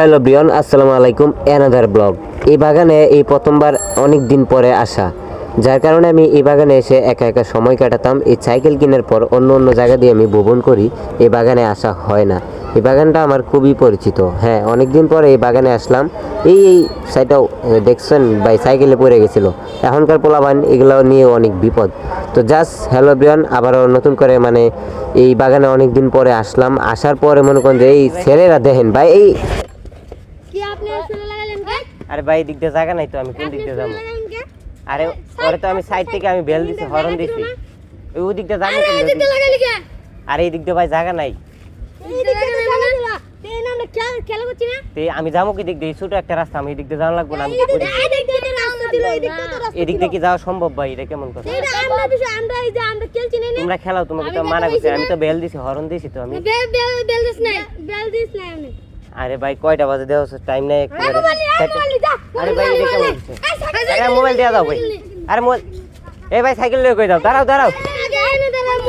Hello Brian, আসসালামু আলাইকুম another blog এই বাগানে এই প্রথমবার অনেক দিন পরে আসা। যার কারণে আমি এই বাগানে এসে একা একা সময় কাটাতাম। এই সাইকেল কেনার পর অন্য অন্য জায়গা দিয়ে আমি ভ্রমণ করি, এই বাগানে আসা হয় না। এই বাগানটা আমার খুবই পরিচিত। হ্যাঁ অনেক দিন পরে এই বাগানে আসলাম। এই এই সাইডটাও দেখছেন ভাই সাইকেলে পড়ে গেছিল। এখনকার পোলাবান এগুলো নিয়ে অনেক বিপদ। তো জাস্ট হ্যালো ব্রিয়ন, আবারও নতুন করে মানে এই বাগানে অনেক দিন পরে আসলাম। আসার পরে মনে করেন যে, এই ছেলেরা দেখেন ভাই, এই কি আপনি শুনে লাগালেন কে আরে ভাই এদিক দিয়ে জায়গা নাই তো আমি কোন দিক দিয়ে যাব? আরে পরে তো আমি সাইড থেকে আমি বেল দিছি হরন দিছি। ওই ওদিক দিয়ে যাব আরে এই দিক দিয়ে ভাই জায়গা নাই। আমি যাব কি দিক দিয়ে? ছোট একটা রাস্তা আমি এদিক দিয়ে যাওয়া লাগবো না আমি দিক- এদিক দিয়ে কি যাওয়া সম্ভব ভাই? এটা কেমন কথা? তোমরা খেলাও তোমাকে তো মানা করছি আমি তো বেল দিছি হরন দিছি তো আমি। বেল দিস না বেল দিস না আমি। আরে ভাই কয়টা বাজে? দেওয়া টাইম নাই একটু আরে ভাই এটা কেমন আরে মোবাইল দেওয়া দাও ভাই। আরে মোবাইল এই ভাই সাইকেল লয়ে কই দাও দাঁড়াও দাঁড়াও।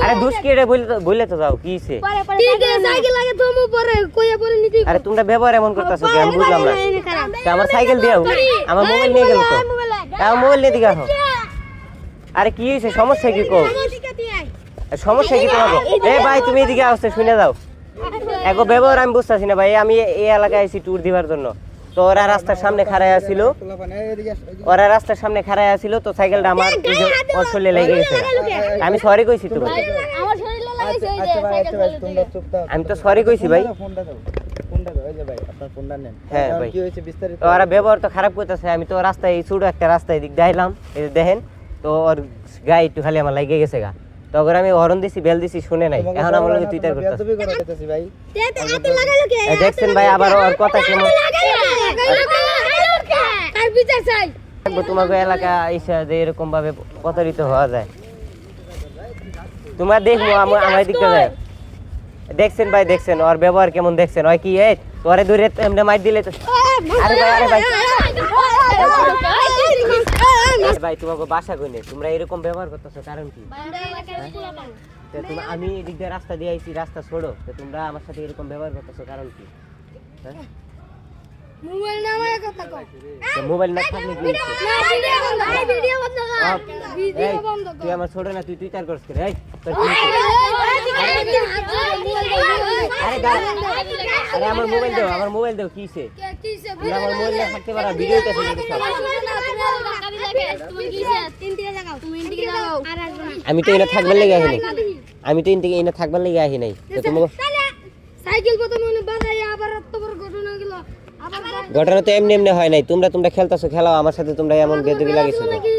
আরে দুষ্কি এটা? বলে তো বলে তো যাও কি হইছে ঠিক আছে সাইকেল লাগে তো মু পরে কইয়া নিতে আরে তোমরা ব্যবহার এমন করতেছো কি আমি বুঝলাম না। তা আমার সাইকেল দিও। আমার মোবাইল নিয়ে গেল তো। আমার মোবাইল নিয়ে দিকে আসো আরে কি হয়েছে? সমস্যা কি কো? সমস্যা কি তোমার? এ ভাই তুমি এদিকে আসতে শুনে যাও। এগো ব্যবহার আমি বুঝতেছি না ভাই আমি এই এলাকায় আইছি ট্যুর দিবার জন্য। তো ওরা রাস্তার সামনে খাড়ায় আছিল ওরা রাস্তার সামনে খাড়ায় আছিল তো সাইকেলটা আমার ওর শরীরে লেগে গেছে। আমি সরি কইছি তো ভাই। আমার শরীরে লাগাইছে এই যে আচ্ছা আচ্ছা থাকো আমি তো সরি কইছি ভাই। ফোনটা দাও ফোনটা দাও এই যে ভাই আপনার ফোনটা নেন। হ্যাঁ, ভাই। কি হয়েছে বিস্তারিত? তো ওরা ব্যবহার তো খারাপ করতেছে আমি তো রাস্তায় ছোট একটা রাস্তায় দিক যে দেখেন তো ওর গায়ে একটু খালি আমার লাগে গেছে গা। তখন আমি হরন দিছি বেল দিছি শুনে নাই এখন আমার লগে টুইটার করতেছে ভাই লাগালো কে দেখছেন ভাই আবার ওর কথা কেমন আর বিচার চাই থাকব তোমাকে এলাকা এসে যে এরকম ভাবে প্রতারিত হওয়া যায় তোমার দেখব আমার আমার দিকটা যায় দেখছেন ভাই দেখছেন ওর ব্যবহার কেমন দেখছেন ওই কি এই তোরে দূরে এমনি মাইর দিলে তো আরে ভাই আরে ভাই ভাই তোমাকে বাসা কইনে তোমরা এরকম ব্যবহার করতেছো কারণ কি? আমি এদিক দিয়ে রাস্তা দিয়ে আইছি রাস্তা ছোড়ো তো তোমরা আমার সাথে এরকম ব্যবহার করতেছো কারণ কি? হ্যাঁ? মোবাইল নামায় কথা কও। মোবাইল না থাকলে কি ভিডিও বন্ধ এই ভিডিও বন্ধ কর। তুই আমার ছোট না তুই টুইটার করছিস রে এই তোর কি হইছে? আরে দাঁড়া। আরে আমার মোবাইল দাও আমার মোবাইল দাও কিসে তোমরা আমার মোবাইল নিয়ে থাকতে পারো ভিডিওতে শুনে দেখো আমি তো এনে থাকবার লেগে আসি নাই আমি তো এনে এনে থাকবার লেগে আসি নাই তো তোমাকে সাইকেল প্রথমে বাজাই আবার এত বড় ঘটনা গেল ঘটনা তো এমনি এমনি হয় নাই তোমরা তোমরা খেলতাছো খেলাও আমার সাথে তোমরা এমন বেদবি লাগিয়েছো। কি